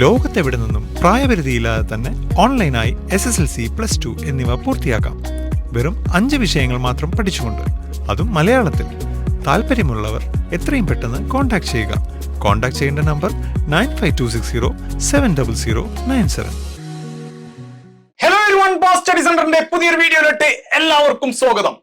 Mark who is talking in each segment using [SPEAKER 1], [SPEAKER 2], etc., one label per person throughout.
[SPEAKER 1] ലോകത്തെവിടെ നിന്നും പ്രായപരിധിയില്ലാതെ തന്നെ ഓൺലൈനായി S S L C plus two എന്നിവ പൂർത്തിയാക്കാം. വെറും അഞ്ച് വിഷയങ്ങൾ മാത്രം പഠിച്ചുകൊണ്ട്. അതും മലയാളത്തിൽ. താല്പര്യമുള്ളവർ എത്രയും പെട്ടെന്ന് കോൺടാക്ട് ചെയ്യുക. കോൺടാക്ട് ചെയ്യേണ്ട number nine five two six zero seven double zero nine seven
[SPEAKER 2] hello one study സെന്ററിന്റെ പുതിയൊരു വീഡിയോയിലിട്ട് എല്ലാവർക്കും സ്വാഗതം.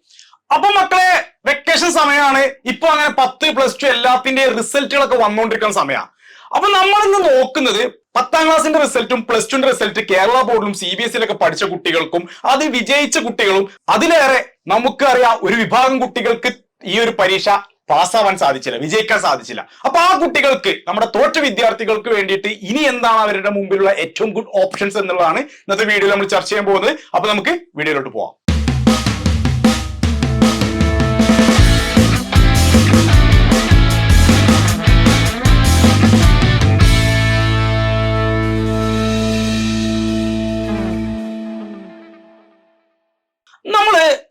[SPEAKER 2] അപ്പൊ മക്കളെ വെക്കേഷൻ സമയമാണ്. ഇപ്പൊ അങ്ങനെ പത്ത് പ്ലസ് ടു എല്ലാത്തിന്റെ റിസൾട്ടുകളൊക്കെ വന്നുകൊണ്ടിരിക്കുന്ന സമയമാണ് അപ്പൊ നമ്മൾ ഇന്ന് നോക്കുന്നത് പത്താം ക്ലാസ്സിന്റെ റിസൾട്ടും പ്ലസ് ടുന്റെ റിസൾട്ട് കേരള ബോർഡിലും സി ബി എസ് സിയിലൊക്കെ പഠിച്ച കുട്ടികൾക്കും അത് വിജയിച്ച കുട്ടികളും അതിലേറെ നമുക്കറിയാം ഒരു വിഭാഗം കുട്ടികൾക്ക് ഈ ഒരു പരീക്ഷ പാസ്സാവാൻ സാധിച്ചില്ല വിജയിക്കാൻ സാധിച്ചില്ല. അപ്പൊ ആ കുട്ടികൾക്ക് നമ്മുടെ തോറ്റ വിദ്യാർത്ഥികൾക്ക് വേണ്ടിയിട്ട് ഇനി എന്താണ് അവരുടെ മുമ്പിലുള്ള ഏറ്റവും ഗുഡ് ഓപ്ഷൻസ് എന്നുള്ളതാണ് ഇന്നത്തെ വീഡിയോയിൽ നമ്മൾ ചർച്ച ചെയ്യാൻ പോകുന്നത്. അപ്പൊ നമുക്ക് വീഡിയോയിലോട്ട് പോവാം.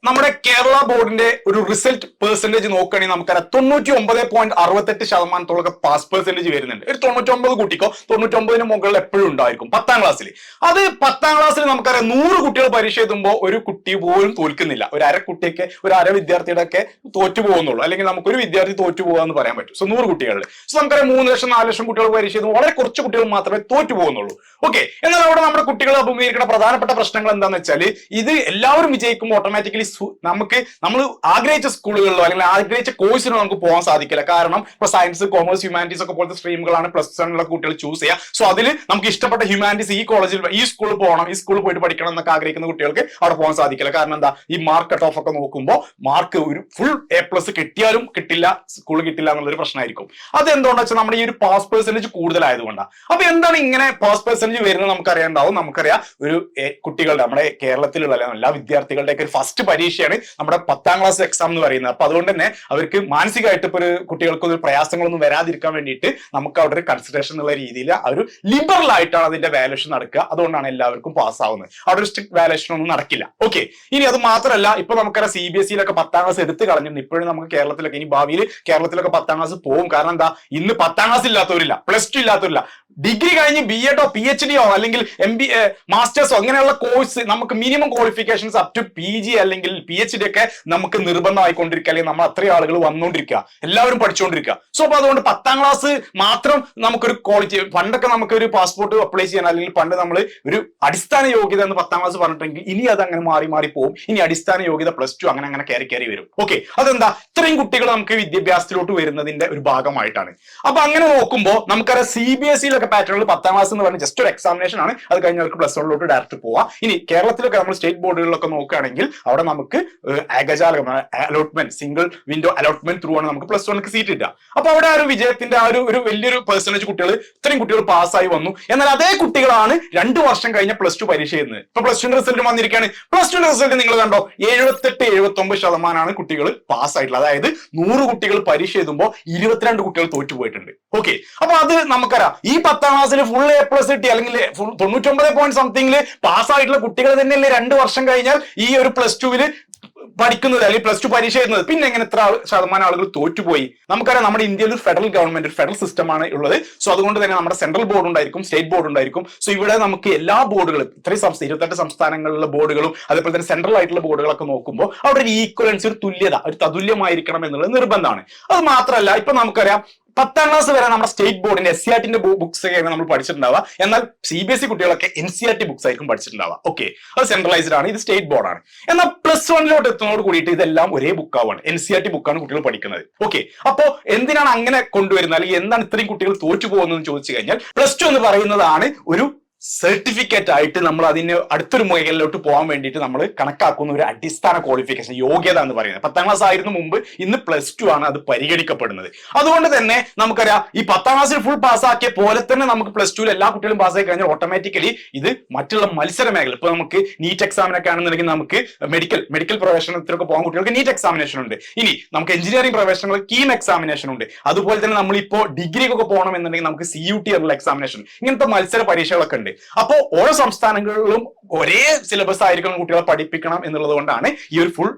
[SPEAKER 2] നമ്മുടെ കേരള ബോർഡിന്റെ ഒരു റിസൾട്ട് പെർസെന്റേജ് നോക്കുകയാണെങ്കിൽ നമുക്കറിയാം. തൊണ്ണൂറ്റി ഒമ്പത് പോയിന്റ് അറുപത്തെട്ട് ശതമാനത്തോളൊക്കെ പാസ് പെർസെന്റേജ് വരുന്നുണ്ട്. ഒരു തൊണ്ണൂറ്റി ഒമ്പത് കുട്ടിക്കോ തൊണ്ണൂറ്റി ഒമ്പതിന് മുകളിൽ എപ്പോഴും ഉണ്ടായിരിക്കും. പത്താം ക്ലാസ്സിൽ അത് പത്താം ക്ലാസ്സിൽ നമുക്കറിയാം നൂറ് കുട്ടികൾ പരീക്ഷ എഴുതുമ്പോൾ ഒരു കുട്ടി പോലും തോൽക്കുന്നില്ല. ഒരു അര കുട്ടിയൊക്കെ ഒരു അര വിദ്യാർത്ഥിയുടെ ഒക്കെ തോറ്റു പോകുന്നുള്ളൂ. അല്ലെങ്കിൽ നമുക്കൊരു വിദ്യാർത്ഥി തോറ്റു പോകാന്ന് പറയാൻ പറ്റും. സോ നൂറ് കുട്ടികളിൽ സോ നമുക്കറിയാം മൂന്ന് ലക്ഷം നാല് ലക്ഷം കുട്ടികൾ പരീക്ഷ എഴുതുമ്പോൾ വളരെ കുറച്ച് കുട്ടികൾ മാത്രമേ തോറ്റു പോകുന്നുള്ളൂ. ഓക്കെ എന്നാൽ അവിടെ നമ്മുടെ കുട്ടികൾ അഭിമുഖീകരിക്കുന്ന പ്രധാനപ്പെട്ട പ്രശ്നങ്ങൾ എന്താണെന്ന് വെച്ചാൽ ഇത് എല്ലാവരും വിജയിക്കുമ്പോൾ ഓട്ടോമാറ്റിക്കലി നമുക്ക് നമ്മൾ ആഗ്രഹിച്ച സ്കൂളുകളിലോ അല്ലെങ്കിൽ ആഗ്രഹിച്ച കോഴ്സിനോ നമുക്ക് പോകാൻ സാധിക്കില്ല. കാരണം ഇപ്പൊ സയൻസ് കോമേഴ്സ് ഹ്യൂമാനിറ്റീസ് ഒക്കെ പോലത്തെ സ്ട്രീമുകളാണ് പ്ലസ് വണ്ണിലുള്ള കുട്ടികൾ ചൂസ് ചെയ്യുക. സോ അതിൽ നമുക്ക് ഇഷ്ടപ്പെട്ട ഹ്യൂമാനിറ്റീസ് ഈ കോളേജിൽ ഈ സ്കൂളിൽ പോകണം ഈ സ്കൂളിൽ പോയിട്ട് പഠിക്കണം എന്നൊക്കെ ആഗ്രഹിക്കുന്ന കുട്ടികൾക്ക് അവിടെ പോകാൻ സാധിക്കില്ല. കാരണം എന്താ? ഈ മാർക്ക് കട്ട് ഓഫ് ഒക്കെ നോക്കുമ്പോൾ മാർക്ക് ഒരു ഫുൾ എ പ്ലസ് കിട്ടിയാലും കിട്ടില്ല സ്കൂൾ കിട്ടില്ല എന്നുള്ളൊരു പ്രശ്നമായിരിക്കും. അത് എന്തുകൊണ്ടാണ് വെച്ചാൽ നമ്മുടെ ഈ ഒരു പാസ് പെർസെന്റേജ് കൂടുതലായതുകൊണ്ടാണ് അപ്പൊ എന്താണ് ഇങ്ങനെ പാസ് പെർസെന്റേജ് വരുന്നത് നമുക്കറിയാണ്ടാവും നമുക്കറിയാം ഒരു കുട്ടികളുടെ നമ്മുടെ കേരളത്തിലുള്ള എല്ലാ വിദ്യാർത്ഥികളുടെയൊക്കെ ഒരു ഫസ്റ്റ് പരീക്ഷയാണ് നമ്മുടെ പത്താം ക്ലാസ് എക്സാം എന്ന് പറയുന്നത്. അപ്പൊ അതുകൊണ്ട് തന്നെ അവർക്ക് മാനസികമായിട്ട് ഇപ്പൊ ഒരു പ്രയാസങ്ങളൊന്നും വരാതിരിക്കാൻ വേണ്ടിയിട്ട് നമുക്ക് അവിടെ ഒരു കൺസിഡറേഷൻ എന്നുള്ള രീതിയിൽ ആ ഒരു ലിബറൽ ആയിട്ടാണ് അതിന്റെ വാലുവേഷൻ നടക്കുക. അതുകൊണ്ടാണ് എല്ലാവർക്കും പാസ് ആവുന്നത്. അവിടെ ഒരു സ്ട്രിക്ട് വാലുവേഷൻ ഒന്നും നടക്കില്ല. ഓക്കെ ഇനി അത് മാത്രമല്ല ഇപ്പൊ നമുക്കറിയാം സി ബി എസ് സിയിലൊക്കെ പത്താം ക്ലാസ് എടുത്തു കളഞ്ഞു ഇപ്പോഴും നമുക്ക് കേരളത്തിലൊക്കെ ഇനി ഭാവിയിൽ കേരളത്തിലൊക്കെ പത്താം ക്ലാസ് പോകും കാരണം എന്താ? ഇന്ന് പത്താം ക്ലാസ് ഇല്ലാത്തവരില്ല. പ്ലസ് ടു ഇല്ലാത്തവരില്ല. ഡിഗ്രി കഴിഞ്ഞ് ബി എഡോ പി എച്ച് ഡിയോ അല്ലെങ്കിൽ എം ബി മാസ്റ്റേഴ്സോ അങ്ങനെയുള്ള കോഴ്സ് നമുക്ക് minimum qualifications up to P G അല്ലെങ്കിൽ പി എച്ച് ഡി ഒക്കെ നമുക്ക് നിർബന്ധമായിക്കൊണ്ടിരിക്കുക അല്ലെങ്കിൽ നമ്മൾ അത്രയും ആളുകൾ വന്നുകൊണ്ടിരിക്കുക എല്ലാവരും പഠിച്ചുകൊണ്ടിരിക്കുക സോ അപ്പൊ അതുകൊണ്ട് പത്താം ക്ലാസ് മാത്രം നമുക്കൊരു ക്വാളിറ്റി പണ്ടൊക്കെ നമുക്ക് ഒരു പാസ്പോർട്ട് അപ്ലൈ ചെയ്യാൻ അല്ലെങ്കിൽ പണ്ട് നമ്മൾ ഒരു അടിസ്ഥാന യോഗ്യത എന്ന് പത്താം ക്ലാസ് പറഞ്ഞിട്ടെങ്കിൽ ഇനി അത് അങ്ങനെ മാറി മാറി പോകും ഇനി അടിസ്ഥാന യോഗ്യത പ്ലസ് ടു അങ്ങനെ അങ്ങനെ കയറി കയറി വരും. ഓക്കെ അതെന്താ? ഇത്രയും കുട്ടികൾ നമുക്ക് വിദ്യാഭ്യാസത്തിലോട്ട് വരുന്നതിന്റെ ഒരു ഭാഗമായിട്ടാണ്. അപ്പൊ അങ്ങനെ നോക്കുമ്പോൾ നമുക്കറിയാം സി ബി എസ് സിയിലൊക്കെ പാറ്റേണിൽ പത്താം ക്ലാസ് എന്ന് പറഞ്ഞാൽ ജസ്റ്റ് ഒരു എക്സാമിനേഷൻ ആണ്. അത് കഴിഞ്ഞവർക്ക് പ്ലസ് വണ്ണിലോട്ട് ഡയറക്റ്റ് പോവാം. ഇനി കേരളത്തിലൊക്കെ നമ്മൾ സ്റ്റേറ്റ് ബോർഡുകളിലൊക്കെ നോക്കുകയാണെങ്കിൽ അവിടെ നമുക്ക് ഏകജാലകം allotment single window allotment through ആണ് നമുക്ക് പ്ലസ് വണ്ണിക്ക് സീറ്റ് കിട്ടുക അപ്പൊ അവിടെ ആ ഒരു വിജയത്തിന്റെ ആ ഒരു ഒരു വലിയൊരു പെർസെന്റേജ് കുട്ടികൾ ഇത്രയും കുട്ടികൾ പാസ്സായി വന്നു. എന്നാൽ അതേ കുട്ടികളാണ് രണ്ട് വർഷം കഴിഞ്ഞ പ്ലസ് ടു പരീക്ഷ ചെയ്യുന്നത് ഇപ്പൊ പ്ലസ് ടുന്റെ റിസൾട്ട് വന്നിരിക്കുകയാണ്. പ്ലസ് ടുന്റെ റിസൾട്ട് നിങ്ങൾ കണ്ടോ? എഴുപത്തെട്ട് എഴുപത്തി ഒമ്പത് ശതമാനമാണ് കുട്ടികൾ പാസ്സായിട്ടുള്ളത് അതായത് നൂറ് കുട്ടികൾ പരീക്ഷ എഴുതുമ്പോൾ ഇരുപത്തിരണ്ട് കുട്ടികൾ തോറ്റുപോയിട്ടുണ്ട്. ഓക്കെ അപ്പൊ അത് നമുക്കറിയാം. ഈ പത്താം ക്ലാസ്സിൽ ഫുൾ എ പ്ലസ് കിട്ടി. അല്ലെങ്കിൽ തൊണ്ണൂറ്റി തൊണ്ണൂറ്റൊമ്പത് പോയിന്റ് സംതിങ്ങിൽ പാസ്സായിട്ടുള്ള കുട്ടികൾ തന്നെയല്ലേ രണ്ട് വർഷം കഴിഞ്ഞാൽ ഈ ഒരു പ്ലസ് ടുവിൽ പഠിക്കുന്നത് അല്ലെങ്കിൽ പ്ലസ് ടു പരീക്ഷ എഴുതുന്നത്. പിന്നെ എങ്ങനെ എത്ര ശതമാനം ആളുകൾ തോറ്റുപോയി? നമുക്കറിയാം നമ്മുടെ ഇന്ത്യയിൽ ഒരു ഫെഡറൽ ഗവൺമെന്റ് ഒരു ഫെഡറൽ സിസ്റ്റമാണ് ഉള്ളത്. സോ അതുകൊണ്ട് തന്നെ നമ്മുടെ സെൻട്രൽ ബോർഡ് ഉണ്ടായിരിക്കും സ്റ്റേറ്റ് ബോർഡ് ഉണ്ടായിരിക്കും. സോ ഇവിടെ നമുക്ക് എല്ലാ ബോർഡുകളും ഇത്രയും സംസ്ഥാന ഇരുപത്തെട്ട് സംസ്ഥാനങ്ങളിലെ ബോർഡുകളും അതേപോലെ തന്നെ സെൻട്രൽ ആയിട്ടുള്ള ബോർഡുകളൊക്കെ നോക്കുമ്പോൾ അവിടെ ഒരു ഈക്വലൻസ് ഒരു തുല്യത ഒരു തതുല്യമായിരിക്കണം എന്നുള്ളത് നിർബന്ധമാണ്. അത് മാത്രമല്ല ഇപ്പൊ നമുക്കറിയാം പത്താം ക്ലാസ് വരെ നമ്മുടെ സ്റ്റേറ്റ് ബോർഡിന്റെ എസ് സി ആർ ടിന്റെ ബുക്സ് ആയിരുന്നു നമ്മൾ പഠിച്ചിട്ടുണ്ടാവുക. എന്നാൽ സി ബി എസ് ഇ കുട്ടികളൊക്കെ N C R T books ആയിരിക്കും പഠിച്ചിട്ടുണ്ടാവുക. ഓക്കെ അത് സെൻട്രലൈസ്ഡ് ആണ്. ഇത് സ്റ്റേറ്റ് ബോർഡ് ആണ്. എന്നാൽ പ്ലസ് വണ്ണിലോട്ട് എത്തുന്നതോട് കൂടിയിട്ട് ഇതെല്ലാം ഒരേ ബുക്കാവാണ് എൻ സി ആർ ടി ബുക്കാണ് കുട്ടികൾ പഠിക്കുന്നത്. ഓക്കെ അപ്പോ എന്തിനാണ് അങ്ങനെ കൊണ്ടുവരുന്നത്? അല്ലെങ്കിൽ എന്താണ് ഇത്രയും കുട്ടികൾ തോറ്റു പോകുന്നതെന്ന് ചോദിച്ചു കഴിഞ്ഞാൽ പ്ലസ് ടു എന്ന് പറയുന്നതാണ് ഒരു സർട്ടിഫിക്കറ്റ് ആയിട്ട് നമ്മൾ അതിന് അടുത്തൊരു മേഖലയിലോട്ട് പോകാൻ വേണ്ടിയിട്ട് നമ്മൾ കണക്കാക്കുന്ന ഒരു അടിസ്ഥാന ക്വാളിഫിക്കേഷൻ യോഗ്യത എന്ന് പറയുന്നത്. പത്താം ക്ലാസ് ആയിരുന്നു മുമ്പ് ഇന്ന് പ്ലസ് ടു ആണ് അത് പരിഗണിക്കപ്പെടുന്നത്. അതുകൊണ്ട് തന്നെ നമുക്കറിയാം ഈ പത്താം ക്ലാസ്സിൽ ഫുൾ പാസ്സാക്കിയ പോലെ തന്നെ നമുക്ക് പ്ലസ് ടുവിൽ എല്ലാ കുട്ടികളും പാസ്സായി കഴിഞ്ഞാൽ ഓട്ടോമാറ്റിക്കലി ഇത് മറ്റുള്ള മത്സര മേഖല ഇപ്പൊ നമുക്ക് നീറ്റ് എക്സാമിനൊക്കെ ആണെന്നുണ്ടെങ്കിൽ നമുക്ക് മെഡിക്കൽ മെഡിക്കൽ പ്രവേശനത്തിലൊക്കെ പോകാൻ കുട്ടികൾക്ക് നീറ്റ് എക്സാമിനേഷൻ ഉണ്ട്. ഇനി നമുക്ക് എഞ്ചിനീയറിംഗ് പ്രവേശനങ്ങൾ കീം എക്സാമിനേഷൻ ഉണ്ട്. അതുപോലെ തന്നെ നമ്മൾ ഇപ്പോൾ ഡിഗ്രിക്കൊക്കെ പോകണം എന്നുണ്ടെങ്കിൽ നമുക്ക് സി യു ടി എക്സാമിനേഷൻ ഇങ്ങനത്തെ മത്സര പരീക്ഷകളൊക്കെ ഉണ്ട്. അപ്പോ ഓരോ സംസ്ഥാനങ്ങളിലും ഒരേ സിലബസ് ആയിരിക്കണം കുട്ടികളെ പഠിപ്പിക്കണം എന്നുള്ളത് കൊണ്ടാണ് ഈ ഒരു ഫുൾ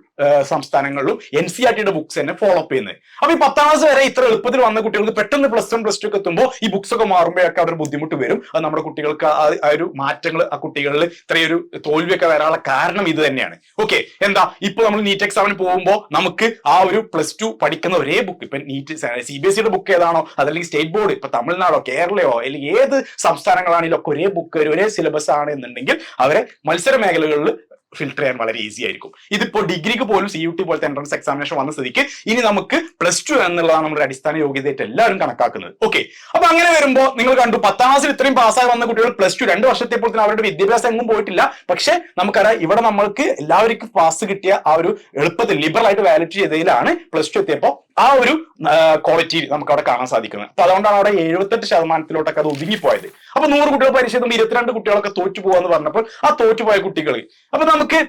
[SPEAKER 2] സംസ്ഥാനങ്ങളിലും എൻ സി ആർ ടിയുടെ ബുക്സ് തന്നെ ഫോളോ അപ്പ് ചെയ്യുന്നത്. അപ്പൊ ഈ പത്താം ക്ലാസ് വരെ ഇത്ര എളുപ്പത്തിൽ വന്ന കുട്ടികൾക്ക് പെട്ടെന്ന് പ്ലസ് വൺ പ്ലസ് ടു ഒക്കെ എത്തുമ്പോൾ ഈ ബുക്സ് ഒക്കെ മാറുമ്പോഴൊക്കെ അവർ ബുദ്ധിമുട്ട് വരും. അത് നമ്മുടെ കുട്ടികൾക്ക് ആ ഒരു മാറ്റങ്ങൾ ആ കുട്ടികളിൽ ഇത്രയൊരു തോൽവിയൊക്കെ വരാനുള്ള കാരണം ഇത് തന്നെയാണ്. ഓക്കെ എന്താ? ഇപ്പൊ നമ്മൾ നീറ്റ് എക്സാമിന് പോകുമ്പോൾ നമുക്ക് ആ ഒരു പ്ലസ് ടു പഠിക്കുന്ന ഒരേ ബുക്ക് ഇപ്പൊ നീറ്റ് സി ബി എസ് സിയുടെ ബുക്ക് ഏതാണോ അതല്ലെങ്കിൽ സ്റ്റേറ്റ് ബോർഡ് ഇപ്പൊ തമിഴ്നാടോ കേരളയോ അല്ലെങ്കിൽ ഏത് സംസ്ഥാനങ്ങളാണെങ്കിലും ഒക്കെ ഒരേ ബുക്ക് ഒരേ സിലബസ് ആണ് എന്നുണ്ടെങ്കിൽ അവരെ മത്സര മേഖലകളിൽ ഫിൽട്ടർ ചെയ്യാൻ വളരെ ഈസി ആയിരിക്കും. ഇതിപ്പോ ഡിഗ്രിക്ക് പോലും സി യു ടി പോലത്തെ എൻട്രൻസ് എക്സാമിനേഷൻ വന്ന സ്ഥിതിക്ക് ഇനി നമുക്ക് പ്ലസ് ടു എന്നുള്ളതാണ് നമ്മുടെ അടിസ്ഥാന യോഗ്യതയായിട്ട് എല്ലാവരും കണക്കാക്കുന്നത്. ഓക്കെ അപ്പൊ അങ്ങനെ വരുമ്പോൾ നിങ്ങൾ കണ്ടു പത്താം ക്ലാസ്സിൽ ഇത്രയും പാസ്സായി വന്ന കുട്ടികൾ പ്ലസ് ടു രണ്ട് വർഷത്തെപ്പോൾ തന്നെ അവരുടെ വിദ്യാഭ്യാസം എങ്ങും പോയിട്ടില്ല. പക്ഷെ നമുക്കറിയാം ഇവിടെ നമ്മൾക്ക് എല്ലാവർക്കും പാസ് കിട്ടിയ ആ ഒരു എളുപ്പത്തിൽ ലിബറൽ ആയിട്ട് വാലിഡ് ചെയ്തതിലാണ് പ്ലസ് ടു എത്തിയപ്പോൾ ആ ഒരു ക്വാളിറ്റി നമുക്ക് അവിടെ കാണാൻ സാധിക്കുന്നത്. അപ്പൊ അതുകൊണ്ടാണ് അവിടെ എഴുപത്തെട്ട് ശതമാനത്തിലോട്ടൊക്കെ അത് ഒതുങ്ങിപ്പോയത്. അപ്പൊ നൂറ് കുട്ടികൾ പരീക്ഷ എഴുതുമ്പോൾ ഇരുപത്തിരണ്ട് കുട്ടികളൊക്കെ തോറ്റു പോവാന്ന് പറഞ്ഞപ്പോൾ ആ തോറ്റുപോയ കുട്ടികൾ അപ്പൊ നമുക്ക്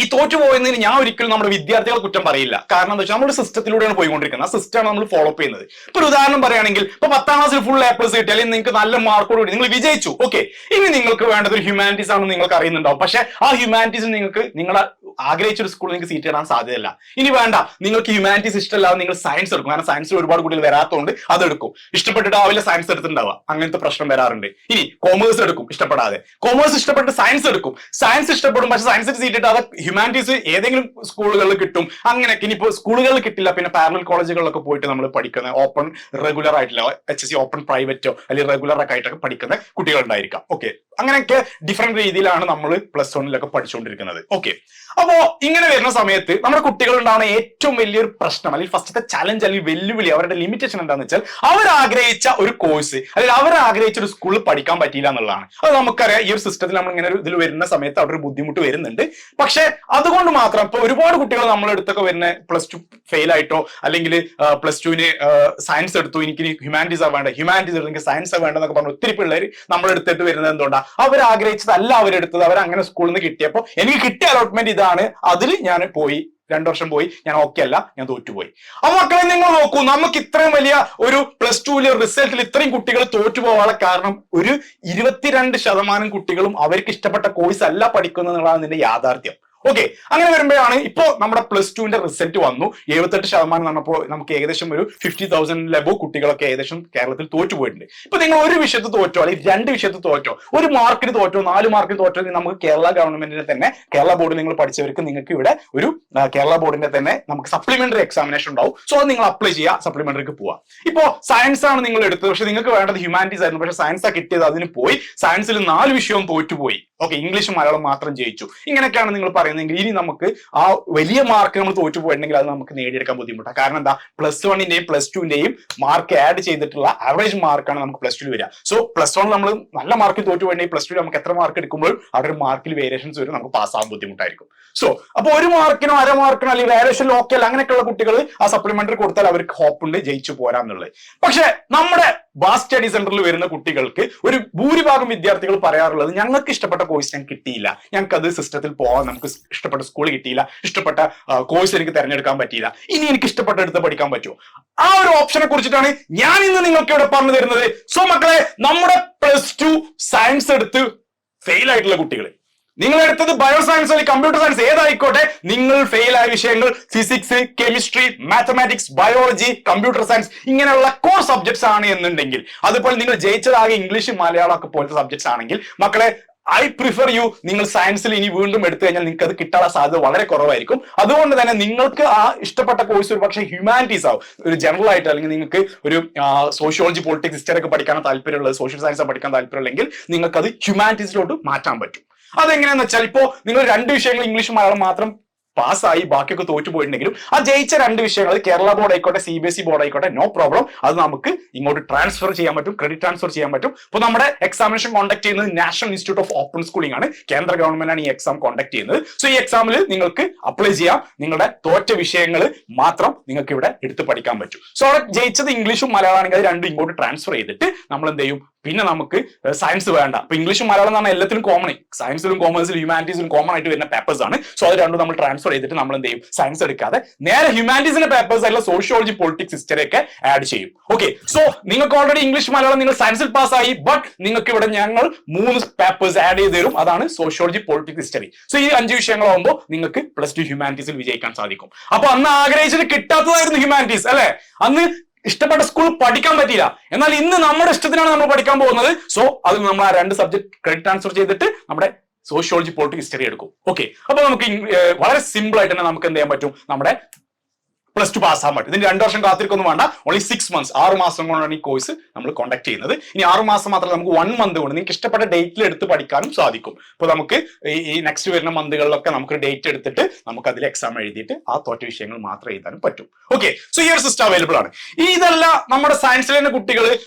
[SPEAKER 2] ഈ തോറ്റു പോയെന്നതിന് ഞാൻ ഒരിക്കലും നമ്മുടെ വിദ്യാർത്ഥികളെ കുറ്റം പറയില്ല. കാരണം എന്താ വെച്ചാൽ നമ്മുടെ സിസ്റ്റത്തിലൂടെയാണ് പോയിക്കൊണ്ടിരിക്കുന്നത്. ആ സിസ്റ്റമാണ് നമ്മൾ ഫോളോ അപ്പ് ചെയ്യുന്നത്. ഇപ്പൊ ഒരു ഉദാഹരണം പറയുകയാണെങ്കിൽ ഇപ്പൊ പത്താം ക്ലാസ്സിൽ ഫുൾ എ പ്ലസ് കിട്ടി അല്ലെങ്കിൽ നിങ്ങൾക്ക് നല്ല മാർക്കോട് കൂടി നിങ്ങൾ വിജയിച്ചു. ഓക്കെ ഇനി നിങ്ങൾക്ക് വേണ്ടത് ഒരു ഹ്യൂമാനിറ്റീസ് ആണെന്ന് നിങ്ങൾക്ക് അറിയുന്നുണ്ടാവും. പക്ഷെ ആ ഹ്യൂമാനിറ്റീസ് നിങ്ങൾക്ക് നിങ്ങളെ ആഗ്രഹിച്ച ഒരു സ്കൂളിൽ നിങ്ങൾക്ക് സീറ്റ് ഇടാൻ സാധ്യതയില്ല. ഇനി വേണ്ട. നിങ്ങൾക്ക് ഹ്യൂമാനിറ്റീസ് ഇഷ്ടമല്ലാതെ നിങ്ങൾ സയൻസ് എടുക്കും. കാരണം സയൻസിൽ ഒരുപാട് കൂടുതൽ വരാത്തതുകൊണ്ട് അത് എടുക്കും. ഇഷ്ടപ്പെട്ടിട്ടാവില്ല സയൻസ് എടുത്തിട്ടുണ്ടാവുക. അങ്ങനത്തെ പ്രശ്നം വരാറുണ്ട്. ഇനി കോമേഴ്സ് എടുക്കും. ഇഷ്ടപ്പെടാതെ. കോമേഴ്സ് ഇഷ്ടപ്പെട്ട് സയൻസ് എടുക്കും. സയൻസ് ഇഷ്ടപ്പെടും പക്ഷെ സയൻസിൽ സീറ്റ് ഇട്ടാതെ ഹ്യൂമാനിറ്റീസ് ഏതെങ്കിലും സ്കൂളുകളിൽ കിട്ടും. അങ്ങനെയൊക്കെ ഇനിയിപ്പോൾ സ്കൂളുകളിൽ കിട്ടില്ല പിന്നെ പാരലൽ കോളേജുകളിലൊക്കെ പോയിട്ട് നമ്മൾ പഠിക്കുന്ന ഓപ്പൺ റെഗുലർ ആയിട്ടില്ല എച്ച് എസ് സി ഓപ്പൺ പ്രൈവറ്റോ അല്ലെങ്കിൽ റെഗുലർ ഒക്കെ ആയിട്ടൊക്കെ പഠിക്കുന്ന കുട്ടികളുണ്ടായിരിക്കാം. ഓക്കെ അങ്ങനെയൊക്കെ ഡിഫറെന്റ് രീതിയിലാണ് നമ്മൾ പ്ലസ് വണ്ണിലൊക്കെ പഠിച്ചുകൊണ്ടിരിക്കുന്നത്. ഓക്കെ അപ്പോ ഇങ്ങനെ വരുന്ന സമയത്ത് നമ്മുടെ കുട്ടികൾ ഉണ്ടാവുന്ന ഏറ്റവും വലിയൊരു പ്രശ്നം അല്ലെങ്കിൽ ഫസ്റ്റത്തെ ചലഞ്ച് അല്ലെങ്കിൽ വെല്ലുവിളി അവരുടെ ലിമിറ്റേഷൻ എന്താണെന്ന് വെച്ചാൽ അവർ ആഗ്രഹിച്ച ഒരു കോഴ്സ് അല്ലെങ്കിൽ അവർ ആഗ്രഹിച്ച ഒരു സ്കൂളിൽ പഠിക്കാൻ പറ്റിയില്ല എന്നുള്ളതാണ്. അത് നമുക്കറിയാം ഈ ഒരു സിസ്റ്റത്തിൽ നമ്മൾ ഇങ്ങനെ ഒരു ഇതിൽ വരുന്ന സമയത്ത് അവിടെ ഒരു ബുദ്ധിമുട്ട് വരുന്നുണ്ട്. പക്ഷെ അതുകൊണ്ട് മാത്രം ഇപ്പൊ ഒരുപാട് കുട്ടികൾ നമ്മളെ അടുത്തൊക്കെ വരുന്ന പ്ലസ് ടു ഫെയിൽ ആയിട്ടോ അല്ലെങ്കിൽ പ്ലസ് ടുവിന് സയൻസ് എടുത്തു എനിക്ക് ഹ്യൂമാനിറ്റീസ് വേണ്ട ഹ്യൂമാനിറ്റീസ് എടുത്തു എനിക്ക് സയൻസ് വേണ്ട എന്നൊക്കെ പറഞ്ഞ് ഒത്തിരി പിള്ളേർ നമ്മളെടുത്തിട്ട് വരുന്നത് എന്തുകൊണ്ടാണ് അവർ ആഗ്രഹിച്ചതല്ല അവരെടുത്തത് അവർ അങ്ങനെ സ്കൂളിൽ നിന്ന് കിട്ടിയപ്പോൾ എനിക്ക് കിട്ടിയ അലോട്ട്മെന്റ് ഇതാണ് അതിൽ ഞാൻ പോയി രണ്ടു വർഷം പോയി ഞാൻ ഓക്കെ അല്ല ഞാൻ തോറ്റുപോയി. അപ്പൊ മക്കളെ നിങ്ങൾ നോക്കൂ നമുക്ക് ഇത്രയും വലിയ ഒരു പ്ലസ് ടുവിലെ റിസൾട്ടിൽ ഇത്രയും കുട്ടികൾ തോറ്റുപോകാനുള്ള കാരണം ഒരു ഇരുപത്തിരണ്ട് ശതമാനം കുട്ടികളും അവർക്ക് ഇഷ്ടപ്പെട്ട കോഴ്സ് അല്ല പഠിക്കുന്നതാണ് നിന്റെ യാഥാർത്ഥ്യം. ഓക്കെ അങ്ങനെ വരുമ്പോഴാണ് ഇപ്പോ നമ്മുടെ പ്ലസ് ടുവിന്റെ റിസൾട്ട് വന്നു. എഴുപത്തെട്ട് ശതമാനം പറഞ്ഞപ്പോൾ നമുക്ക് ഏകദേശം ഒരു ഫിഫ്റ്റി തൗസൻഡ് ലബോ കുട്ടികളൊക്കെ ഏകദേശം കേരളത്തിൽ തോറ്റു പോയിട്ടുണ്ട്. ഇപ്പൊ നിങ്ങൾ ഒരു വിഷയത്ത് തോറ്റോ അല്ലെങ്കിൽ രണ്ട് വിഷയത്ത് തോറ്റോ ഒരു മാർക്കിന് തോറ്റോ നാല് മാർക്കിന് തോറ്റോ നമുക്ക് കേരള ഗവൺമെന്റിന്റെ തന്നെ കേരള ബോർഡ് നിങ്ങൾ പഠിച്ചവർക്ക് നിങ്ങൾക്ക് ഇവിടെ ഒരു കേരള ബോർഡിന്റെ തന്നെ നമുക്ക് സപ്ലിമെന്ററി എക്സാമിനേഷൻ ഉണ്ടാവും. സോ അത് നിങ്ങൾ അപ്ലൈ ചെയ്യുക സപ്ലിമെന്ററിക്ക് പോവാം ഇപ്പോ സയൻസ് ആണ് നിങ്ങൾ എടുത്തത്. പക്ഷെ നിങ്ങൾക്ക് വേണ്ടത് ഹ്യൂമാനിറ്റീസ് ആയിരുന്നു. പക്ഷെ സയൻസ് ആ കിട്ടിയത് അതിന് പോയി. സയൻസിൽ നാല് വിഷയവും തോറ്റുപോയി. ഓക്കെ ഇംഗ്ലീഷും മലയാളം മാത്രം ജയിച്ചു. ഇങ്ങനെയൊക്കെയാണ് നിങ്ങൾ പറയുന്നതെങ്കിൽ ഇനി നമുക്ക് ആ വലിയ മാർക്ക് നമ്മൾ തോറ്റു പോയിട്ടുണ്ടെങ്കിൽ അത് നമുക്ക് നേടിയെടുക്കാൻ ബുദ്ധിമുട്ടാണ് കാരണം എന്താ? പ്ലസ് വണ്ണിന്റെയും പ്ലസ് ടുവിന്റെയും മാർക്ക് ആഡ് ചെയ്തിട്ടുള്ള ആവറേജ് മാർക്കാണ് നമുക്ക് പ്ലസ് ടുവിൽ വരിക. സോ പ്ലസ് വൺ നമ്മൾ നല്ല മാർക്ക് തോറ്റു പോയിട്ടുണ്ടെങ്കിൽ പ്ലസ് ടു നമുക്ക് എത്ര മാർക്ക് എടുക്കുമ്പോൾ അവിടെ ഒരു മാർക്കിൽ വേരിയേഷൻസ് വരും നമുക്ക് പാസ്സാകാൻ ബുദ്ധിമുട്ടായിരിക്കും. സോ അപ്പോൾ ഒരു മാർക്കിനോ അര മാർക്കിനോ അല്ലെങ്കിൽ വേരിയേഷൻ ലോക്കൽ അങ്ങനെയൊക്കെയുള്ള കുട്ടികൾ ആ സപ്ലിമെന്ററി കൊടുത്താൽ അവർക്ക് ഹോപ്പ് ഉണ്ട് ജയിച്ചു പോരാന്നുള്ളത്. പക്ഷെ നമ്മുടെ ബാസ് സ്റ്റഡി സെന്ററിൽ വരുന്ന കുട്ടികൾക്ക് ഒരു ഭൂരിഭാഗം വിദ്യാർത്ഥികൾ പറയാറുള്ളത് ഞങ്ങൾക്ക് ഇഷ്ടപ്പെട്ട കോഴ്സ് ഞങ്ങൾക്ക് കിട്ടിയില്ല. ഞങ്ങൾക്ക് അത് സിസ്റ്റത്തിൽ പോകാൻ നമുക്ക് ഇഷ്ടപ്പെട്ട സ്കൂൾ കിട്ടിയില്ല. ഇഷ്ടപ്പെട്ട കോഴ്സ് എനിക്ക് തിരഞ്ഞെടുക്കാൻ പറ്റിയില്ല. ഇനി എനിക്ക് ഇഷ്ടപ്പെട്ട എടുത്ത് പഠിക്കാൻ പറ്റുമോ? ആ ഒരു ഓപ്ഷനെ കുറിച്ചിട്ടാണ് ഞാൻ ഇന്ന് നിങ്ങൾക്ക് ഇവിടെ പറഞ്ഞു തരുന്നത്. സോ മക്കളെ നമ്മുടെ പ്ലസ് ടു സയൻസ് എടുത്ത് ഫെയിൽ ആയിട്ടുള്ള കുട്ടികൾ നിങ്ങൾ എടുത്തത് ബയോ സയൻസ് അല്ലെങ്കിൽ കമ്പ്യൂട്ടർ സയൻസ് ഏതായിക്കോട്ടെ നിങ്ങൾ ഫെയിൽ ആയ വിഷയങ്ങൾ physics chemistry mathematics biology computer science ഇങ്ങനെയുള്ള കോർ സബ്ജക്ട്സ് ആണ് എന്നുണ്ടെങ്കിൽ അതുപോലെ നിങ്ങൾ ജയിച്ചതാകെ ഇംഗ്ലീഷ് മലയാളം ഒക്കെ പോലത്തെ സബ്ജക്ട്സ് ആണെങ്കിൽ മക്കളെ ഐ പ്രിഫർ യു നിങ്ങൾ സയൻസിൽ ഇനി വീണ്ടും എടുത്തു കഴിഞ്ഞാൽ നിങ്ങൾക്ക് അത് കിട്ടാനുള്ള സാധ്യത വളരെ കുറവായിരിക്കും. അതുകൊണ്ട് തന്നെ നിങ്ങൾക്ക് ആ ഇഷ്ടപ്പെട്ട കോഴ്സ് ഒരു പക്ഷേ ഹ്യൂമാനിറ്റീസ് ആവും. ഒരു ജനറൽ ആയിട്ട് അല്ലെങ്കിൽ നിങ്ങൾക്ക് ഒരു സോഷ്യോളജി പൊളിറ്റിക്സ് ഹിസ്റ്ററി ഒക്കെ പഠിക്കാൻ താല്പര്യമുള്ളത് സോഷ്യൽ സയൻസ് പഠിക്കാൻ താല്പര്യമുള്ളെങ്കിൽ നിങ്ങൾക്ക് അത് ഹ്യൂമാനിറ്റീസിലോട്ട് മാറ്റാൻ പറ്റും. അതെങ്ങനെയാന്ന് വെച്ചാൽ ഇപ്പോ നിങ്ങൾ രണ്ട് വിഷയങ്ങൾ ഇംഗ്ലീഷ് മലയാളം മാത്രം പാസ്സായി ബാക്കിയൊക്കെ തോറ്റു പോയിട്ടുണ്ടെങ്കിലും ആ ജയിച്ച രണ്ട് വിഷയങ്ങൾ കേരള ബോർഡ് ആയിക്കോട്ടെ C B S E board ആയിക്കോട്ടെ നോ പ്രോബ്ലം അത് നമുക്ക് ഇങ്ങോട്ട് ട്രാൻസ്ഫർ ചെയ്യാൻ പറ്റും ക്രെഡിറ്റ് ട്രാൻസ്ഫർ ചെയ്യാൻ പറ്റും. അപ്പോൾ നമ്മുടെ എക്സാമിനേഷൻ കോൺഡക്ട് ചെയ്യുന്നത് national institute of open schooling ആണ്. കേന്ദ്ര ഗവൺമെന്റ് ആണ് ഈ എക്സാം കോൺഡക്ട് ചെയ്യുന്നത്. സോ ഈ എക്സാമിൽ നിങ്ങൾക്ക് അപ്ലൈ ചെയ്യാം. നിങ്ങളുടെ തോറ്റ വിഷയങ്ങൾ മാത്രം നിങ്ങൾക്ക് ഇവിടെ എടുത്ത് പഠിക്കാൻ പറ്റും. സോ അവിടെ ജയിച്ചത് ഇംഗ്ലീഷും മലയാളമാണെങ്കിൽ അത് രണ്ടും ഇങ്ങോട്ട് ട്രാൻസ്ഫർ ചെയ്തിട്ട് നമ്മൾ എന്ത് ചെയ്യും? പിന്നെ നമുക്ക് സയൻസ് വേണ്ട. അപ്പൊ ഇംഗ്ലീഷും മലയാളം എന്ന് പറഞ്ഞാൽ കോമൺ സയൻസിലും കോമേഴ്സിലും ഹ്യൂമാനിറ്റീസിലും കോമൺ ആയിട്ട് വരുന്ന പേപ്പേഴ്സ് ആണ്. സോ അത് രണ്ടും നമ്മൾ ട്രാൻസ്ഫർ ചെയ്തിട്ട് നമ്മൾ എന്ത് ചെയ്യും? സയൻസ് എടുക്കാതെ നേരെ ഹ്യൂമാനിറ്റീസിന്റെ പേപ്പേഴ്സ് ആയിട്ടുള്ള സോഷ്യോളജി പൊളിറ്റിക്സ് ഹിസ്റ്ററി ഒക്കെ ആഡ് ചെയ്യും. ഓക്കെ സോ നിങ്ങൾക്ക് ഓൾറെഡി ഇംഗ്ലീഷ് മലയാളം നിങ്ങൾ സയൻസിൽ പാസ് ആയി ബട്ട് നിങ്ങൾക്ക് ഇവിടെ ഞങ്ങൾ മൂന്ന് പേപ്പേഴ്സ് ആഡ് ചെയ്ത് തരും. അതാണ് സോഷ്യോളജി പൊളിറ്റിക്സ് ഹിസ്റ്ററി സോ ഈ അഞ്ച് വിഷയങ്ങളാകുമ്പോൾ നിങ്ങൾക്ക് പ്ലസ് ടു ഹ്യൂമാനിറ്റീസിൽ വിജയിക്കാൻ സാധിക്കും. അപ്പൊ അന്ന് ആഗ്രഹിച്ചിട്ട് കിട്ടാത്തതായിരുന്നു ഹ്യൂമാനിറ്റീസ് അല്ലെ? അന്ന് ഇഷ്ടപ്പെട്ട സ്കൂൾ പഠിക്കാൻ പറ്റിയില്ല. എന്നാൽ ഇന്ന് നമ്മുടെ ഇഷ്ടത്തിനാണ് നമ്മൾ പഠിക്കാൻ പോകുന്നത്. സോ അതിൽ നമ്മൾ ആ രണ്ട് സബ്ജക്ട് ക്രെഡിറ്റ് ട്രാൻസ്ഫർ ചെയ്തിട്ട് നമ്മുടെ സോഷ്യോളജി പോളിറ്റിക് ഹിസ്റ്ററി എടുക്കും. ഓക്കെ അപ്പൊ നമുക്ക് വളരെ സിമ്പിൾ ആയിട്ട് തന്നെ നമുക്ക് എന്ത് ചെയ്യാൻ പറ്റും? നമ്മുടെ പ്ലസ് ടു പാസ് ആകാൻ പറ്റും. ഇതിന് രണ്ടു വർഷം കാത്തിരിക്കൊന്നും വേണ്ട. ഓൺലി സിക്സ് മന്ത്സ് ആറ് മാസം കൊണ്ടാണ് ഈ കോഴ്സ് നമ്മൾ കോണ്ടാക്ട് ചെയ്യുന്നത്. ഇനി ആറ് മാസം മാത്രമല്ല നമുക്ക് വൺ മന്ത് കൊണ്ട് നിങ്ങൾക്ക് ഇഷ്ടപ്പെട്ട ഡേറ്റിൽ എടുത്ത് പഠിക്കാനും സാധിക്കും. ഇപ്പൊ നമുക്ക് ഈ- നെക്സ്റ്റ് വരുന്ന മന്തുകളിലൊക്കെ നമുക്ക് ഡേറ്റ് എടുത്തിട്ട് നമുക്ക് അതിൽ എക്സാം എഴുതിയിട്ട് ആ തോറ്റ വിഷയങ്ങൾ മാത്രം എഴുതാനും പറ്റും. ഓക്കെ സോ ഈ ഒരു സിസ്റ്റം അവൈലബിൾ ആണ്. ഇതല്ല നമ്മുടെ സയൻസിലെ കുട്ടികൾ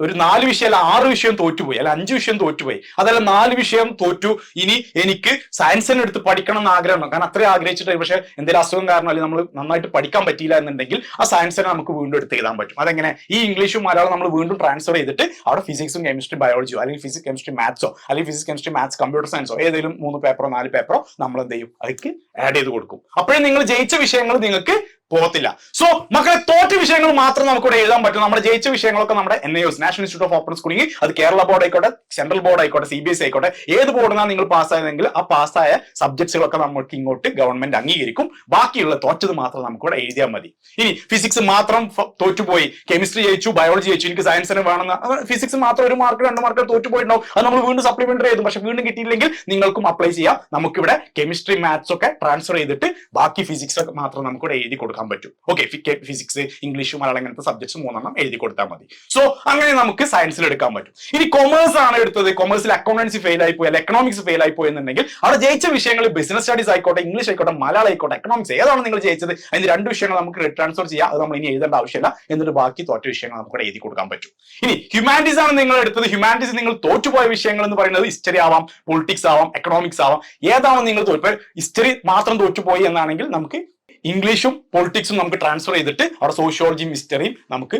[SPEAKER 2] ഒരു നാല് വിഷയം അല്ല ആറ് വിഷയം തോറ്റുപോയി അല്ല അഞ്ച് വിഷയം തോറ്റുപോയി. അതല്ല നാല് വിഷയം തോറ്റു ഇനി എനിക്ക് സയൻസിനെ എടുത്ത് പഠിക്കണം എന്ന് ആഗ്രഹമാണ് കാരണം അത്രയും ആഗ്രഹിച്ചിട്ട് പക്ഷേ എന്തെങ്കിലും അസുഖം കാരണം അല്ലെങ്കിൽ നമ്മൾ നന്നായിട്ട് പഠിക്കാൻ പറ്റിയില്ല എന്നുണ്ടെങ്കിൽ ആ സയൻസിനെ നമുക്ക് വീണ്ടും എടുത്ത് എഴുതാൻ പറ്റും. അതെങ്ങനെ? ഈ ഇംഗ്ലീഷും മലയാളം നമ്മൾ വീണ്ടും ട്രാൻസ്ഫർ ചെയ്തിട്ട് അവിടെ ഫിസിക്സും കെമിസ്ട്രി ബയോളജിയോ അല്ലെങ്കിൽ ഫിസിക്സ് കെമിസ്ട്രി മാത്സോ അല്ലെങ്കിൽ ഫിസിക്സ് കെമിസ്ട്രി മാത്സ് കമ്പ്യൂട്ടർ സയൻസോ ഏതെങ്കിലും മൂന്ന് പേപ്പറോ നാല് പേപ്പറോ നമ്മൾ എന്ത് ചെയ്യും? അതിക്ക് ആഡ് ചെയ്ത് കൊടുക്കും. അപ്പോഴേ നിങ്ങൾ ജയിച്ച വിഷയങ്ങൾ നിങ്ങൾക്ക് പോകത്തില്ല. സോ മക്കളെ തോറ്റ വിഷയങ്ങൾ മാത്രം നമുക്ക് ഇവിടെ എഴുതാൻ പറ്റും നമ്മുടെ ജയിച്ച വിഷയങ്ങളൊക്കെ നമ്മുടെ N S national institute of open schooling അത് കേരള ബോർഡ് ആയിക്കോട്ടെ സെൻട്രൽ ബോർഡ് ആയിക്കോട്ടെ സി ബി എസ് ആയിക്കോട്ടെ ഏത് ബോർഡിനാണ് നിങ്ങൾ പാസ്സായതെങ്കിൽ ആ പാസ്സായ സബ്ജക്ട്സുകളൊക്കെ നമുക്ക് ഇങ്ങോട്ട് ഗവൺമെന്റ് അംഗീകരിക്കും. ബാക്കിയുള്ള തോറ്റത് മാത്രം നമുക്ക് ഇവിടെ എഴുതിയാൽ മതി. ഇനി ഫിസിക്സ് മാത്രം തോറ്റുപോയി. കെമിസ്ട്രി ജയിച്ചു ബയോളജി ജയിച്ചു. എനിക്ക് സയൻസിന് വേണമെന്ന്. ഫിസിക്സ് മാത്രം ഒരു മാർക്ക് രണ്ട് മാർക്ക് തോറ്റുപോയിട്ടുണ്ടാവും. അത് നമ്മൾ വീണ്ടും സപ്ലിമെന്ററി ചെയ്തു പക്ഷെ വീണ്ടും കിട്ടിയില്ലെങ്കിൽ നിങ്ങൾക്കും അപ്ലൈ ചെയ്യാം. നമുക്കിവിടെ കെമിസ്ട്രി മാത്സ് ഒക്കെ ട്രാൻസ്ഫർ ചെയ്തിട്ട് ബാക്കി ഫിസിക്സ് ഒക്കെ മാത്രം നമുക്ക് എഴുതി എഴുതി കൊടുക്കാൻ പറ്റും. ഓക്കെ ഫിസിക്സ് ഇംഗ്ലീഷ് മലയാളം അങ്ങനത്തെ സബ്ജക്ട്സ് മൂന്നെണ്ണം എഴുതി കൊടുത്താൽ മതി. സോ അങ്ങനെ നമുക്ക് സയൻസിൽ എടുക്കാൻ പറ്റും. ഇനി കൊമേഴ്സ് ആണ് എടുത്തത്. കൊമേഴ്സിൽ അക്കൗണ്ടൻസി ഫെയിൽ ആയി പോയി അല്ലെങ്കിൽ എക്കണോമിക്സ് ഫെയിൽ ആയി പോയി എന്നുണ്ടെങ്കിൽ അവിടെ ജയിച്ച വിഷയങ്ങൾ ബിസിനസ് സ്റ്റഡീസ് ആയിക്കോട്ടെ ഇംഗ്ലീഷ് ആയിക്കോട്ടെ മലയാളം ആയിക്കോട്ടെ എക്കണോമിക്സ് ഏതാണ് നിങ്ങൾ ജയിച്ചത്? അതിന് രണ്ട് വിഷയങ്ങൾ നമുക്ക് ട്രാൻസ്ഫർ ചെയ്യാം. അത് നമ്മൾ ഇനി എഴുതേണ്ട ആവശ്യമില്ല. എന്നിട്ട് ബാക്കി തോറ്റ വിഷയങ്ങൾ നമുക്ക് എഴുതി കൊടുക്കാൻ പറ്റും. ഇനി ഹ്യൂമാനിറ്റീസ് ആണ് നിങ്ങൾ എടുത്തത്. ഹ്യൂമാനിറ്റീസ് നിങ്ങൾ തോറ്റുപോയ വിഷയങ്ങൾ എന്ന് പറയുന്നത് ഹിസ്റ്ററി ആവാം പൊളിറ്റിക്സ് ആവാം എക്കണോമിക്സ് ആവാം. ഏതാണോ നിങ്ങൾ തോറ്റു ഹിസ്റ്ററി മാത്രം തോറ്റുപോയി എന്നാണെങ്കിൽ നമുക്ക് ഇംഗ്ലീഷും പൊളിറ്റിക്സും നമുക്ക് ട്രാൻസ്ഫർ ചെയ്തിട്ട് അവിടെ സോഷ്യോളജിയും ഹിസ്റ്ററിയും നമുക്ക്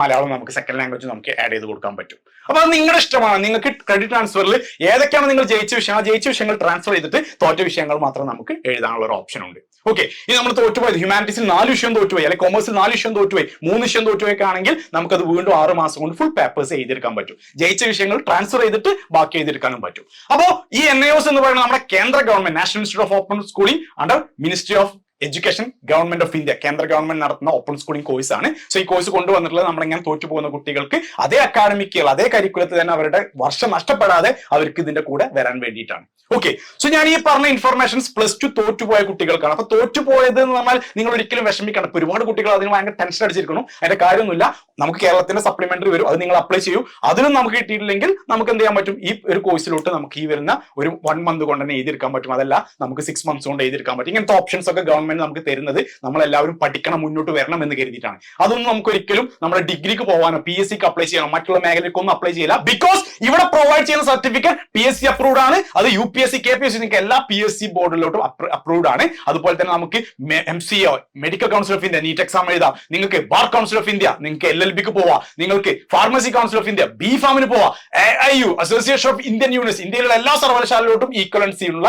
[SPEAKER 2] മലയാളം നമുക്ക് സെക്കൻഡ് ലാംഗ്വേജ് നമുക്ക് ആഡ് ചെയ്ത് കൊടുക്കാൻ പറ്റും. അപ്പൊ അത് നിങ്ങളുടെ ഇഷ്ടമാണ്. നിങ്ങൾക്ക് ക്രെഡിറ്റ് ട്രാൻസ്ഫറിൽ ഏതൊക്കെയാണ് നിങ്ങൾ ജയിച്ച വിഷയം? ആ ജയിച്ച വിഷയങ്ങൾ ട്രാൻസ്ഫർ ചെയ്തിട്ട് തോറ്റ വിഷയങ്ങൾ മാത്രം നമുക്ക് എഴുതാനുള്ള ഒരു ഓപ്ഷൻ ഉണ്ട്. ഓക്കെ ഇനി നമ്മൾ തോറ്റുപോയത് ഹ്യൂമാനിറ്റീസിൽ നാല് വിഷയം തോറ്റുപോയി അല്ലെങ്കിൽ കോമേഴ്സിൽ നാല് വിഷയം തോറ്റുപോയി മൂന്ന് വിഷയം തോറ്റുപോയൊക്കെ ആണെങ്കിൽ നമുക്കത് വീണ്ടും ആറ് മാസം കൊണ്ട് ഫുൾ പേപ്പേഴ്സ് എഴുതിയെടുക്കാൻ പറ്റും. ജയിച്ച വിഷയങ്ങൾ ട്രാൻസ്ഫർ ചെയ്തിട്ട് ബാക്കി എഴുതിയെടുക്കാനും പറ്റും. അപ്പോൾ ഈ എൻ എന്ന് പറയുന്നത് നമ്മുടെ കേന്ദ്ര government national institute of open schooling under ministry of education government of India കേന്ദ്ര ഗവൺമെന്റ് നടത്തുന്ന ഓപ്പൺ സ്കൂളിംഗ് കോഴ്സ് ആണ്. സോ ഈ കോഴ്സ് കൊണ്ടുവന്നിട്ടുള്ളത് നമ്മളിങ്ങനെ തോറ്റു പോകുന്ന കുട്ടികൾക്ക് അതേ അക്കാഡമിക്കുകൾ അതേ കരിക്കുലത്തിൽ തന്നെ അവരുടെ വർഷം നഷ്ടപ്പെടാതെ അവർക്ക് ഇതിന്റെ കൂടെ വരാൻ വേണ്ടിയിട്ടാണ്. ഓക്കെ സോ ഞാൻ ഈ പറഞ്ഞ ഇൻഫർമേഷൻസ് പ്ലസ് ടു തോറ്റുപോയ കുട്ടികൾക്കാണ്. അപ്പൊ തോറ്റുപോയത് എന്ന് പറഞ്ഞാൽ നിങ്ങൾ ഒരിക്കലും വിഷമിക്കണം ഒരുപാട് കുട്ടികൾ അതിന് ഭയങ്കര ടെൻഷൻ അടിച്ചിരിക്കണം അതിന്റെ കാര്യമൊന്നുമില്ല. നമുക്ക് കേരളത്തിന്റെ സപ്ലിമെന്ററി വരും. അത് നിങ്ങൾ അപ്ലൈ ചെയ്യൂ. അതിനും നമുക്ക് കിട്ടിയിട്ടില്ലെങ്കിൽ നമുക്ക് എന്ത് ചെയ്യാൻ പറ്റും? ഈ ഒരു കോഴ്സിലോട്ട് നമുക്ക് ഈ വരുന്ന ഒരു വൺ മന്ത് കൊണ്ട് തന്നെ എഴുതിയെടുക്കാൻ പറ്റും. അതല്ല നമുക്ക് സിക്സ് മന്ത്സ് കൊണ്ട് എഴുതിയെടുക്കാൻ പറ്റും. ഇങ്ങനത്തെ ഓപ്ഷൻസ് ഒക്കെ ഗവൺമെന്റ് നമുക്ക് തരുന്നത് നമ്മളെല്ലാവരും പഠിക്കണം മുന്നോട്ട് വരണം എന്ന് കരുതിയിട്ടാണ്. അതൊന്നും നമുക്ക് ഒരിക്കലും നമ്മുടെ ഡിഗ്രിക്ക് പോകാനോ പി എസ് സിക്ക് അപ്ലൈ ചെയ്യാനോ മറ്റുള്ള മേഖലയ്ക്കൊന്നും അപ്ലൈ ചെയ്യില്ല. ബിക്കോസ് ഇവിടെ പ്രൊവൈഡ് ചെയ്യുന്ന certificate P S C approved ആണ്. അത് U P S C K P S C എല്ലാ പി എസ് സി ബോർഡിലോട്ടും അപ്രൂവ്ഡ് ആണ്. അതുപോലെ തന്നെ നമുക്ക് M C O medical council of India NEET exam എഴുതാം. നിങ്ങൾക്ക് ബാർ കൗൺസിൽ ഓഫ് ഇന്ത്യ നിങ്ങൾക്ക് എൽ എൽ ബിക്ക് പോവാം. നിങ്ങൾക്ക് pharmacy council of India B ഫാമിന് പോവാം. A I U association of Indian universe ഇന്ത്യയിലുള്ള എല്ലാ സർവകലാശാലയിലോട്ടും ഈക്വലൻസി ഉള്ള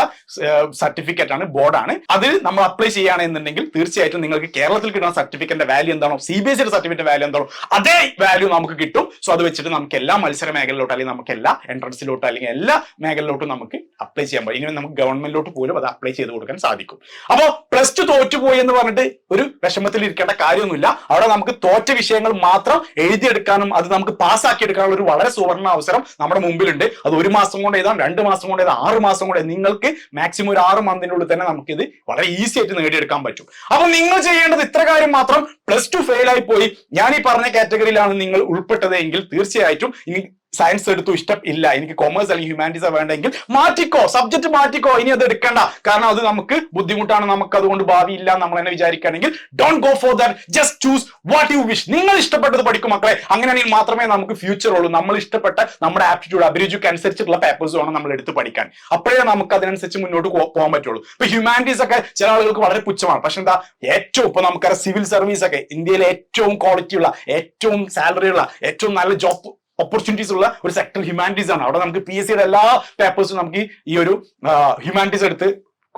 [SPEAKER 2] സർട്ടിഫിക്കറ്റ് ആണ് ബോർഡാണ് അതിൽ നമ്മൾ അപ്ലൈ ചെയ്യുകയാണെന്നുണ്ടെങ്കിൽ തീർച്ചയായിട്ടും നിങ്ങൾക്ക് കേരളത്തിൽ കിട്ടുന്ന സർട്ടിഫിക്കറ്റിന്റെ വാല്യൂ എന്താണോ സി ബി എസ് സിയുടെ സർട്ടിഫിക്കറ്റ് വാല്യൂ എന്താണോ അതേ വാല്യൂ നമുക്ക് കിട്ടും. സോ അത് വെച്ചിട്ട് നമുക്ക് എല്ലാ മത്സര മേഖലയിലോട്ട് അല്ലെങ്കിൽ നമുക്ക് എല്ലാ എൻട്രൻസിലോട്ട് അല്ലെങ്കിൽ എല്ലാ മേഖലയിലോട്ടും നമുക്ക് അപ്ലൈ ചെയ്യാൻ പറ്റും. ഇനി നമുക്ക് ഗവൺമെന്റിലോട്ട് പോലും അത് അപ്ലൈ ചെയ്ത് കൊടുക്കാൻ സാധിക്കും. അപ്പോൾ പ്ലസ് ടു തോറ്റുപോയി എന്ന് പറഞ്ഞിട്ട് ഒരു വിഷമത്തിൽ ഇരിക്കേണ്ട കാര്യമൊന്നുമില്ല. അവിടെ നമുക്ക് തോറ്റ വിഷയങ്ങൾ മാത്രം എഴുതിയെടുക്കാനും അത് നമുക്ക് പാസ്സാക്കി എടുക്കാനുള്ള ഒരു വളരെ സുവർണ അവസരം നമ്മുടെ മുമ്പിലുണ്ട്. അത് ഒരു മാസം കൊണ്ട് എഴുതാം രണ്ട് മാസം കൊണ്ട് എഴുതാം ആറ് മാസം കൊണ്ട് നിങ്ങൾക്ക് മാക്സിമം ഒരു ആറ് മന്തിനുള്ളിൽ തന്നെ നമുക്ക് ഇത് വളരെ ഈസി ആയിട്ട് നേടിയെടുക്കാൻ പറ്റും. അപ്പൊ നിങ്ങൾ ചെയ്യേണ്ടത് ഇത്ര കാര്യം മാത്രം പ്ലസ് ടു ഫെയിൽ ആയി പോയി. ഞാൻ ഈ പറഞ്ഞ കാറ്റഗറിയിലാണ് നിങ്ങൾ ഉൾപ്പെട്ടത് എങ്കിൽ തീർച്ചയായിട്ടും സയൻസ് എടുത്തു ഇഷ്ടം ഇല്ല. എനിക്ക് കൊമേഴ്സ് അല്ലെങ്കിൽ ഹ്യൂമാനിറ്റീസ് വേണ്ടെങ്കിൽ മാറ്റിക്കോ സബ്ജക്ട് മാറ്റിക്കോ. ഇനി അത് എടുക്കണ്ട. കാരണം അത് നമുക്ക് ബുദ്ധിമുട്ടാണ്. നമുക്ക് അതുകൊണ്ട് ഭാവി ഇല്ല നമ്മൾ തന്നെ വിചാരിക്കുകയാണെങ്കിൽ don't go for that just choose what you wish നിങ്ങൾ ഇഷ്ടപ്പെട്ടത് പഠിക്കും മക്കളെ. അങ്ങനെയാണെങ്കിൽ മാത്രമേ നമുക്ക് ഫ്യൂച്ചർ ഉള്ളൂ. നമ്മൾ ഇഷ്ടപ്പെട്ട നമ്മുടെ ആപ്റ്റിറ്റ്യൂഡ് അഭിരുചിക്ക് അനുസരിച്ചിട്ടുള്ള പേപ്പേഴ്സ് വേണം നമ്മൾ എടുത്ത് പഠിക്കാൻ. അപ്പോഴേ നമുക്ക് അതിനനുസരിച്ച് മുന്നോട്ട് പോകാൻ പറ്റുള്ളൂ. ഇപ്പൊ ഹ്യൂമാനിറ്റീസ് ഒക്കെ ചില ആളുകൾക്ക് വളരെ പുച്ഛമാണ്. പക്ഷെ എന്താ? ഏറ്റവും ഇപ്പൊ നമുക്കറിയാം സിവിൽ സർവീസ് ഒക്കെ ഇന്ത്യയിലെ ഏറ്റവും ക്വാളിറ്റി ഉള്ള ഏറ്റവും സാലറി ഉള്ള ഏറ്റവും നല്ല ജോബ് ഓപ്പർച്യൂണിറ്റീസ് ഉള്ള ഒരു സെക്ടർ ഹ്യൂമാനിറ്റീസ് ആണ്. അവിടെ നമുക്ക് പി എസ് സിയുടെ എല്ലാ പേപ്പേഴ്സും നമുക്ക് ഈ ഒരു ഹ്യൂമാനിറ്റീസ് എടുത്ത്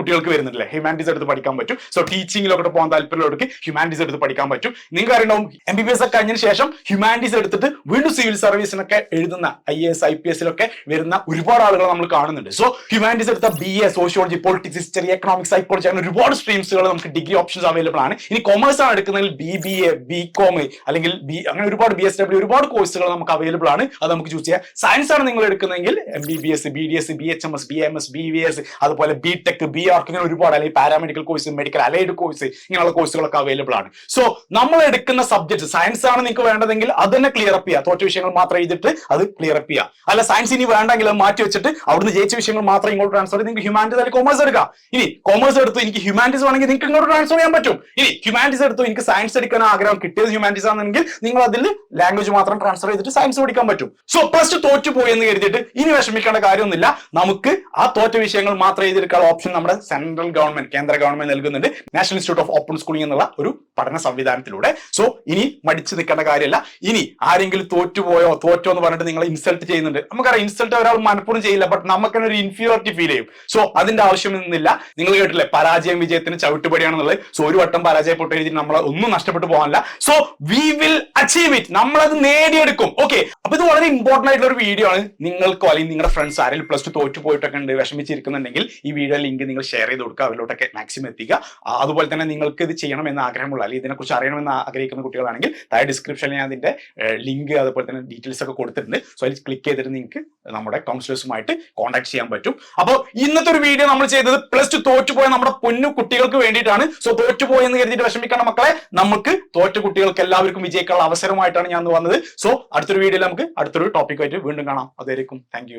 [SPEAKER 2] കുട്ടികൾക്ക് വരുന്നുണ്ടല്ലേ ഹ്യൂമാനിറ്റീസ് എടുത്ത് പഠിക്കാൻ പറ്റും. സോ ടീച്ചിങ്ങിലൊക്കെ പോകാൻ താല്പര്യമുള്ളവർക്ക് ഹ്യൂമാനിറ്റീസ് എടുത്ത് പഠിക്കാൻ പറ്റും. നിങ്ങൾക്ക് അറിയണം എം ബി ബി എസ് ഒക്കെ കഴിഞ്ഞതിന് ശേഷം ഹ്യൂമാനിറ്റീസ് എടുത്തിട്ട് വീണ്ടും സിവിൽ സർവീസിനൊക്കെ എഴുതുന്ന ഐ എസ് ഐ പി എസിലൊക്കെ വരുന്ന ഒരുപാട് ആളുകൾ നമ്മൾ കാണുന്നുണ്ട്. സോ ഹ്യൂമാനിറ്റീസ് എടുത്ത B A sociology politics history economics psychology അങ്ങനെ ഒരുപാട് സ്ട്രീംസുകൾ നമുക്ക് ഡിഗ്രി ഓപ്ഷൻസ് അവൈലബിൾ ആണ്. ഇനി കൊമേഴ്സ് ആണ് എടുക്കുന്നതിൽ B B A B com അല്ലെങ്കിൽ ബി അങ്ങനെ ഒരുപാട് ബി എസ് ഡബ്ല്യൂ ഒരുപാട് കോഴ്സുകൾ നമുക്ക് അവൈലബിൾ ആണ്. അത് നമുക്ക് ചൂസ് ചെയ്യാം. സയൻസ് ആണ് നിങ്ങൾ എടുക്കുന്നതെങ്കിൽ M B B S B D S B H M S B M S B V S അതുപോലെ ബി ടെക് ബി ആർക്ക് ഇങ്ങനെ ഒരുപാട് അല്ലെങ്കിൽ paramedical course medical allied course ഇങ്ങനെയുള്ള കോഴ്സുകളൊക്കെ അവൈലബിൾ ആണ്. സോ നമ്മൾ എടുക്കുന്ന സബ്ജക്ട് സയൻസ് ആണ് നിങ്ങൾക്ക് വേണ്ടതെങ്കിൽ അത് തന്നെ ക്ലിയർ അപ്പ് ചെയ്യുക. തോറ്റ വിഷയങ്ങൾ മാത്രം എഴുതിയിട്ട് അത് ക്ലിയർ അപ്പ് ചെയ്യുക. അല്ല സയൻസ് ഇനി വേണ്ടെങ്കിൽ അത് മാറ്റി വെച്ചിട്ട് അവിടുന്ന് ജയിച്ച വിഷയങ്ങൾ മാത്രം ഇങ്ങോട്ട് ട്രാൻസ്ഫർ ചെയ്ത് നിങ്ങൾക്ക് ഹ്യൂമാനിറ്റീസ് അല്ലെങ്കിൽ കോമേഴ്സ് എടുക്കാം. ഇനി കോമേഴ്സ് എടുത്ത് എനിക്ക് ഹ്യൂമാനിറ്റീസ് വേണമെങ്കിൽ നിങ്ങൾക്ക് ഇങ്ങോട്ട് ട്രാൻസ്ഫർ ചെയ്യാൻ പറ്റും. ഇനി ഹ്യൂമാനിറ്റീസ് എടുത്തു എനിക്ക് സയൻസ് എടുക്കാൻ ആഗ്രഹം കിട്ടിയത് ഹ്യൂമാനിറ്റീസ് ആണെങ്കിൽ നിങ്ങൾ അതിൽ ലാംഗ്വേജ് മാത്രം ട്രാൻസ്ഫർ ചെയ്തിട്ട് സയൻസ് പഠിക്കാൻ പറ്റും. സോ പ്ലസ് ടു തോറ്റു പോയി എന്ന് കരുതിയിട്ട് ഇനി വിഷമിക്കേണ്ട കാര്യമൊന്നുമില്ല. നമുക്ക് ആ തോറ്റ വിഷയങ്ങൾ മാത്രം എഴുതിയെടുക്കാനുള്ള ഓപ്ഷൻ നമ്മുടെ സെൻട്രൽ ഗവൺമെന്റ് കേന്ദ്ര ഗവൺമെന്റ് നൽകുന്നുണ്ട് national institute of open schooling എന്നുള്ള ഒരു പഠന സംവിധാനത്തിലൂടെ. സോ ഇനി മടിച്ചു നിൽക്കേണ്ട കാര്യമല്ല ഇനി ആരെങ്കിലും തോറ്റുപോയോ തോറ്റോ എന്ന് പറഞ്ഞിട്ട് നിങ്ങൾ ഇൻസൾട്ട് ചെയ്യുന്നുണ്ട്. നമുക്കറിയാം ഇൻസൾട്ട് ഒരാൾ മനഃപൂർവം ചെയ്യില്ല ബട്ട് നമുക്ക് ഒരു ഇൻഫീരിയോറിറ്റി ഫീൽ ചെയ്യും. സോ അതിന്റെ ആവശ്യമൊന്നുമില്ല നിങ്ങൾ കേട്ടില്ലേ പരാജയം വിജയത്തിന് ചവിട്ടുപടിയാണെന്നുള്ളത്. സോ ഒരു വട്ടം പരാജയപ്പെട്ട് കഴിഞ്ഞിട്ട് നമ്മൾ ഒന്നും നഷ്ടപ്പെട്ടു പോകാനില്ല. So we will achieve it നമ്മൾ അത് നേടിയെടുക്കും. ഓക്കെ അപ്പൊ ഇത് വളരെ ഇമ്പോർട്ടന്റ് ആയിട്ടുള്ള ഒരു വീഡിയോ ആണ്. നിങ്ങൾക്കോ അല്ലെങ്കിൽ നിങ്ങളുടെ ഫ്രണ്ട്സ് ആരെങ്കിലും പ്ലസ് ടു തോറ്റു പോയിട്ടൊക്കെ ഉണ്ട് വിഷമിച്ചിരിക്കുന്നുണ്ടെങ്കിൽ ഈ വീഡിയോ ലിങ്ക് നിങ്ങൾ ഷെയർ ചെയ്ത് കൊടുക്കുക അവരിലോട്ടൊക്കെ മാക്സിമം എത്തിക്കുക. അതുപോലെ തന്നെ നിങ്ങൾക്ക് ഇത് ചെയ്യണമെന്ന് ആഗ്രഹമുള്ള അല്ലെങ്കിൽ ഇതിനെക്കുറിച്ച് അറിയണമെന്ന് ആഗ്രഹിക്കുന്ന കുട്ടികളാണെങ്കിൽ താഴെ ഡിസ്ക്രിപ്ഷനിൽ ഞാൻ അതിന്റെ ലിങ്ക് അതുപോലെ തന്നെ ഡീറ്റെയിൽസ് ഒക്കെ കൊടുത്തിട്ടുണ്ട്. സോ അതിൽ ക്ലിക്ക് ചെയ്തിട്ട് നിങ്ങൾക്ക് നമ്മുടെ കൗൺസിലേഴ്സുമായിട്ട് കോൺടാക്ട് ചെയ്യാൻ പറ്റും. അപ്പോൾ ഇന്നത്തെ ഒരു വീഡിയോ നമ്മൾ ചെയ്തത് പ്ലസ് ടു തോറ്റുപോയ നമ്മുടെ പൊന്നു കുട്ടികൾക്ക് വേണ്ടിയിട്ടാണ്. സോ തോറ്റുപോയി എന്ന് കരുതിയിട്ട് വിഷമിക്കണം മക്കളെ. നമുക്ക് തോറ്റ കുട്ടികൾക്ക് എല്ലാവർക്കും വിജയിക്കാനുള്ള അവസരമായിട്ടാണ് ഞാൻ വന്നത്. സോ അടുത്തൊരു വീഡിയോയിൽ നമുക്ക് അടുത്തൊരു ടോപ്പിക്കായിട്ട് വീണ്ടും കാണാം. അതായിരിക്കും താങ്ക്